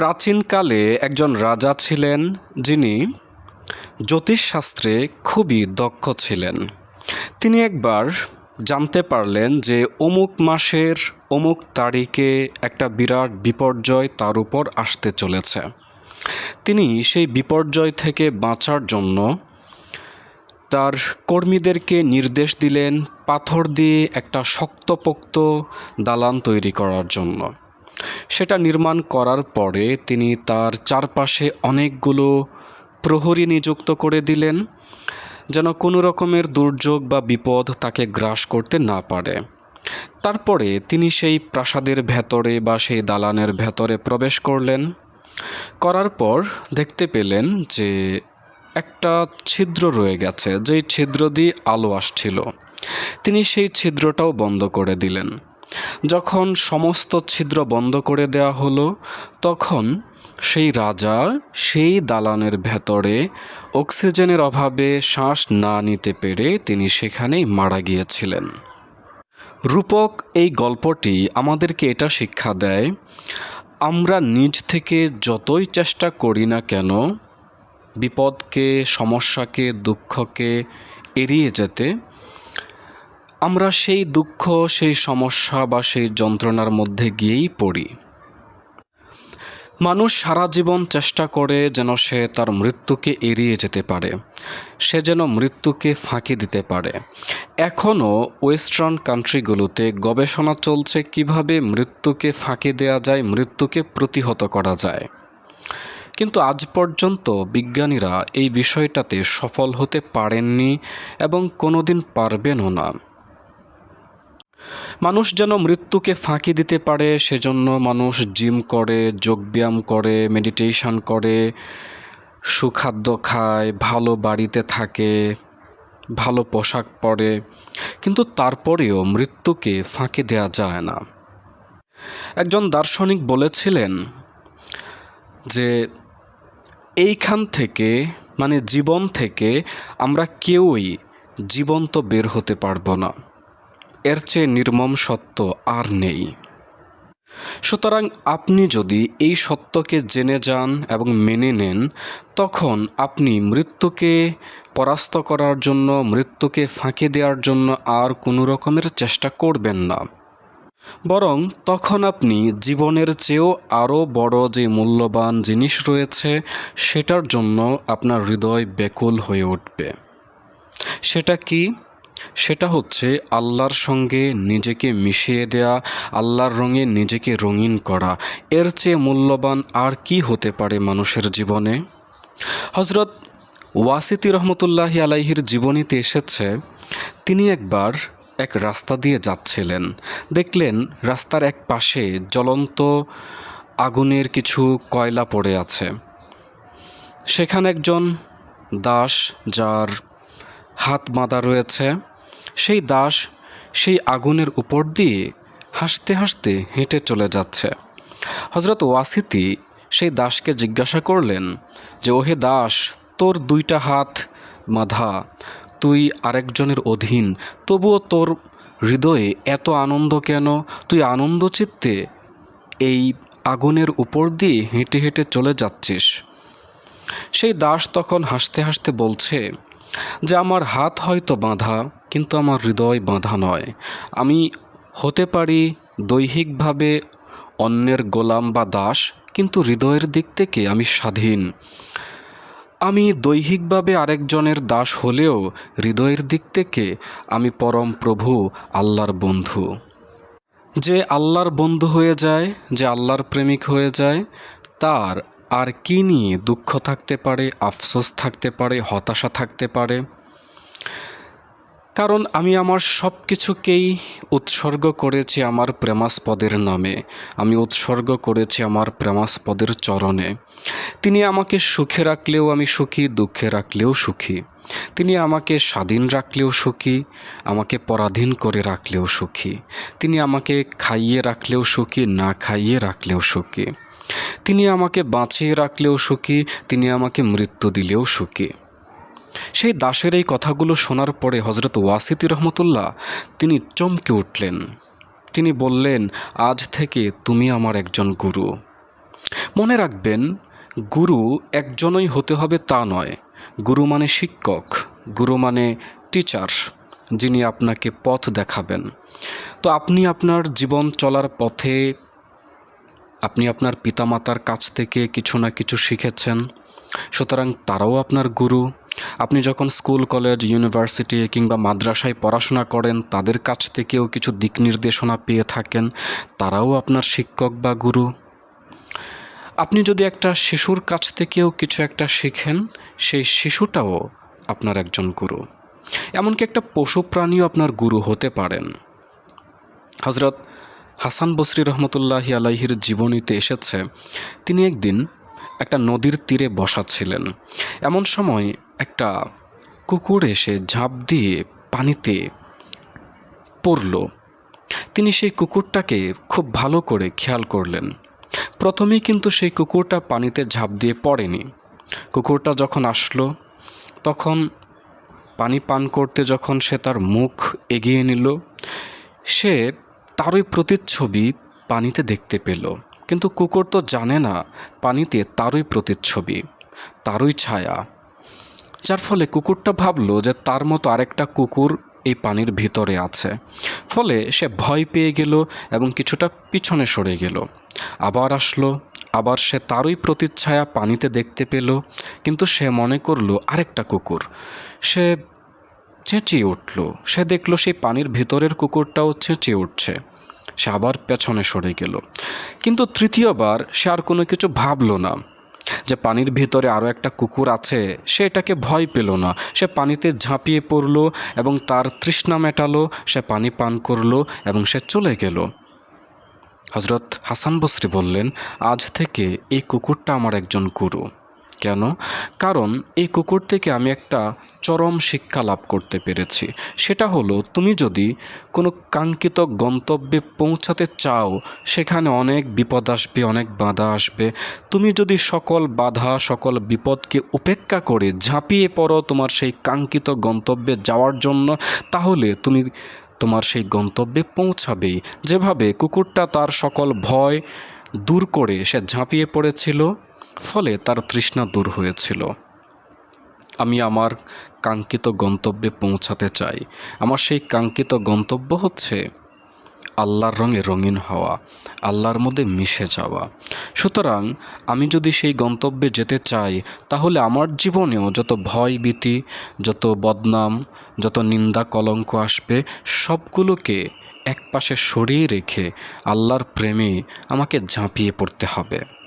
প্রাচীনকালে একজন রাজা ছিলেন যিনি জ্যোতিষশাস্ত্রে খুবই দক্ষ ছিলেন। তিনি একবার জানতে পারলেন যে অমুক মাসের অমুক তারিখে একটা বিরাট বিপর্যয় তার উপর আসতে চলেছে। তিনি সেই বিপর্যয় থেকে বাঁচার জন্য তার কর্মীদেরকে নির্দেশ দিলেন পাথর দিয়ে একটা শক্তপোক্ত দালান তৈরি করার জন্য। সেটা নির্মাণ করার পরে তিনি তার চারপাশে অনেকগুলো প্রহরী নিযুক্ত করে দিলেন, যেন কোনো রকমের দুর্যোগ বা বিপদ তাকে গ্রাস করতে না পারে। তারপরে তিনি সেই প্রাসাদের ভেতরে বা সেই দালানের ভেতরে প্রবেশ করলেন। করার পর দেখতে পেলেন যে একটা ছিদ্র রয়ে গেছে, যেই ছিদ্র দিয়ে আলো আসছিল। তিনি সেই ছিদ্রটাও বন্ধ করে দিলেন। যখন সমস্ত ছিদ্র বন্ধ করে দেওয়া হলো, তখন সেই রাজা সেই দালানের ভেতরে অক্সিজেনের অভাবে শ্বাস না নিতে পেরে তিনি সেখানেই মারা গিয়েছিলেন। রূপক, এই গল্পটি আমাদেরকে এটা শিক্ষা দেয়, আমরা নিজ থেকে যতই চেষ্টা করি না কেন, বিপদকে, সমস্যাকে, দুঃখকে এড়িয়ে যেতে আমরা সেই দুঃখ, সেই সমস্যা বা সেই যন্ত্রণার মধ্যে গিয়েই পড়ি। মানুষ সারা জীবন চেষ্টা করে যেন সে তার মৃত্যুকে এড়িয়ে যেতে পারে। সে যেন মৃত্যুকে ফাঁকি দিতে পারে। এখনও ওয়েস্টার্ন কান্ট্রিগুলোতে গবেষণা চলছে কীভাবে মৃত্যুকে ফাঁকি দেওয়া যায়, মৃত্যুকে প্রতিহত করা যায়। কিন্তু আজ পর্যন্ত বিজ্ঞানীরা এই বিষয়টাতে সফল হতে পারেননি এবং কোনোদিন পারবেনও না। মানুষ যেন মৃত্যুকে ফাঁকি দিতে পারে, সেজন্য মানুষ জিম করে, যোগব্যায়াম করে মেডিটেশন করে, সুখাদ্য খায়, ভালো বাড়িতে থাকে, ভালো পোশাক পরে। কিন্তু তারপরেও মৃত্যুকে ফাঁকি দেওয়া যায় না। একজন দার্শনিক বলেছিলেন যে, এইখান থেকে মানে জীবন থেকে আমরা কেউই জীবন্ত বের হতে পারব না। এর চেয়ে নির্মম সত্য আর নেই। সুতরাং আপনি যদি এই সত্যকে জেনে যান এবং মেনে নেন, তখন আপনি মৃত্যুকে পরাস্ত করার জন্য, মৃত্যুকে ফাঁকি দেওয়ার জন্য আর কোনো রকমের চেষ্টা করবেন না। বরং তখন আপনি জীবনের চেয়েও আরও বড় যে মূল্যবান জিনিস রয়েছে, সেটার জন্য আপনার হৃদয় ব্যাকুল হয়ে উঠবে। সেটা কি? সেটা হচ্ছে আল্লাহর সঙ্গে নিজেকে মিশিয়ে দেয়া, আল্লাহর রঙে নিজেকে রঙিন করা। এর চেয়ে মূল্যবান আর কি হতে পারে মানুষের জীবনে? হজরত ওয়াসিতি রহমতুল্লাহি আলাইহির জীবনীতে এসেছে, তিনি একবার এক রাস্তা দিয়ে যাচ্ছিলেন। দেখলেন রাস্তার এক পাশে জ্বলন্ত আগুনের কিছু কয়লা পড়ে আছে। সেখানে একজন দাস যার হাত বাঁধা রয়েছে। সেই দাস সেই আগুনের উপর দিয়ে হাসতে হাসতে হেঁটে চলে যাচ্ছে। হজরত ওয়াসিতি সেই দাসকে জিজ্ঞাসা করলেন যে, ওহে দাস, তোর দুইটা হাত বাঁধা তুই আরেকজনের অধীন, তবুও তোর হৃদয়ে এত আনন্দ কেন? তুই আনন্দ চিত্তে এই আগুনের উপর দিয়ে হেঁটে হেঁটে চলে যাচ্ছিস। সেই দাস তখন হাসতে হাসতে বলছে, যে, আমার হাত হয়তো বাঁধা কিন্তু আমার হৃদয় বাঁধা নয়। আমি হতে পারি দৈহিকভাবে অন্যের গোলাম বা দাস, কিন্তু হৃদয়ের দিক থেকে আমি স্বাধীন। আমি দৈহিকভাবে আরেকজনের দাস হলেও হৃদয়ের দিক থেকে আমি পরম প্রভু, আল্লাহর বন্ধু। যে আল্লাহর বন্ধু হয়ে যায়, যে আল্লাহর প্রেমিক হয়ে যায়, তার আর কি নিয়ে দুঃখ থাকতে পারে, আফসোস থাকতে পারে, হতাশা থাকতে পারে কারণ আমি আমার সব কিছুকেই উৎসর্গ করেছি আমার প্রেমাস্পদের নামে। আমি উৎসর্গ করেছি আমার প্রেমাস্পদের চরণে। তিনি আমাকে সুখে রাখলেও আমি সুখী, দুঃখে রাখলেও সুখী। তিনি আমাকে স্বাধীন রাখলেও সুখী, আমাকে পরাধীন করে রাখলেও সুখী। তিনি আমাকে খাইয়ে রাখলেও সুখী, না খাইয়ে রাখলেও সুখী। তিনি আমাকে বাঁচিয়ে রাখলেও সুখী, তিনি আমাকে মৃত্যু দিলেও সুখী। সেই দাসের এই কথাগুলো শোনার পরে হজরত ওয়াসিতি রহমতুল্লাহ, তিনি চমকে উঠলেন। তিনি বললেন, আজ থেকে তুমি আমার একজন গুরু। মনে রাখবেন, গুরু একজনই হতে হবে তা নয়। গুরু মানে শিক্ষক, গুরু মানে টিচার যিনি আপনাকে পথ দেখাবেন। তো আপনি আপনার জীবন চলার পথে, আপনি আপনার পিতামাতার কাছ থেকে কিছু না কিছু শিখেছেন। সুতরাং তারাও আপনার গুরু। আপনি যখন স্কুল, কলেজ, ইউনিভার্সিটি কিংবা মাদ্রাসায় পড়াশোনা করেন, তাদের কাছ থেকেও কিছু দিক নির্দেশনা পেয়ে থাকেন, তারাও আপনার শিক্ষক বা গুরু। আপনি যদি একটা শিশুর কাছ থেকেও কিছু একটা শিখেন, সেই শিশুটাও আপনার একজন গুরু। এমনকি একটা পশু প্রাণীও আপনার গুরু হতে পারেন। হজরত হাসান বসরি রহমতুল্লাহ আলাইহির জীবনীতে এসেছে, তিনি একদিন একটা নদীর তীরে বসা ছিলেন এমন সময় একটা কুকুর এসে ঝাঁপ দিয়ে পানিতে পড়ল। তিনি সেই কুকুরটাকে খুব ভালো করে খেয়াল করলেন। প্রথমেই কিন্তু সেই কুকুরটা পানিতে ঝাঁপ দিয়ে পড়েনি। কুকুরটা যখন আসলো, তখন পানি পান করতে যখন সে তার মুখ এগিয়ে নিল, সে তারই প্রতিচ্ছবি পানিতে দেখতে পেল। কিন্তু কুকুর তো জানে না, পানিতে তারই প্রতিচ্ছবি, তারই ছায়া। যার ফলে কুকুরটা ভাবলো যে তার মতো আরেকটা কুকুর এই পানির ভিতরে আছে। ফলে সে ভয় পেয়ে গেল এবং কিছুটা পিছনে সরে গেল। আবার আসলো, আবার সে তারই প্রতিচ্ছায়া পানিতে দেখতে পেল, কিন্তু সে মনে করল আরেকটা কুকুর। সে চেঁচিয়ে উঠল, সে দেখল সেই পানির ভিতরের কুকুরটাও চেঁচিয়ে উঠছে। সে আবার পেছনে সরে গেল। কিন্তু তৃতীয়বার সে আর কোনো কিছু ভাবলো না। যে পানির ভিতরে আরও একটা কুকুর আছে, সে এটাকে ভয় পেল না। সে পানিতে ঝাঁপিয়ে পড়ল এবং তার তৃষ্ণা মেটালো। সে পানি পান করল এবং সে চলে গেল। হজরত হাসান বসরি বললেন, আজ থেকে এই কুকুরটা আমার একজন গুরু। কেন? কারণ এই কুকুর থেকে আমি একটা চরম শিক্ষা লাভ করতে পেরেছি। সেটা হলো, তুমি যদি কোনো কাঙ্ক্ষিত গন্তব্যে পৌঁছাতে চাও, সেখানে অনেক বিপদ আসবে, অনেক বাধা আসবে। তুমি যদি সকল বাধা, সকল বিপদকে উপেক্ষা করে ঝাঁপিয়ে পড়ো তোমার সেই কাঙ্ক্ষিত গন্তব্যে যাওয়ার জন্য, তাহলে তুমি তোমার সেই গন্তব্যে পৌঁছাবেই। যেভাবে কুকুরটা তার সকল ভয় দূর করে সে ঝাঁপিয়ে পড়েছিল ফলে তার তৃষ্ণা দূর হয়েছিল। আমি আমার কাঙ্ক্ষিত গন্তব্যে পৌঁছাতে চাই। আমার সেই কাঙ্ক্ষিত গন্তব্য হচ্ছে আল্লাহর রঙে রঙিন হওয়া, আল্লাহর মধ্যে মিশে যাওয়া। সুতরাং আমি যদি সেই গন্তব্যে যেতে চাই, তাহলে আমার জীবনেও যত ভয় ভীতি, যত বদনাম, যত নিন্দা কলঙ্ক আসবে, সবগুলোকে একপাশে সরিয়ে রেখে আল্লাহর প্রেমে আমাকে ঝাঁপিয়ে পড়তে হবে।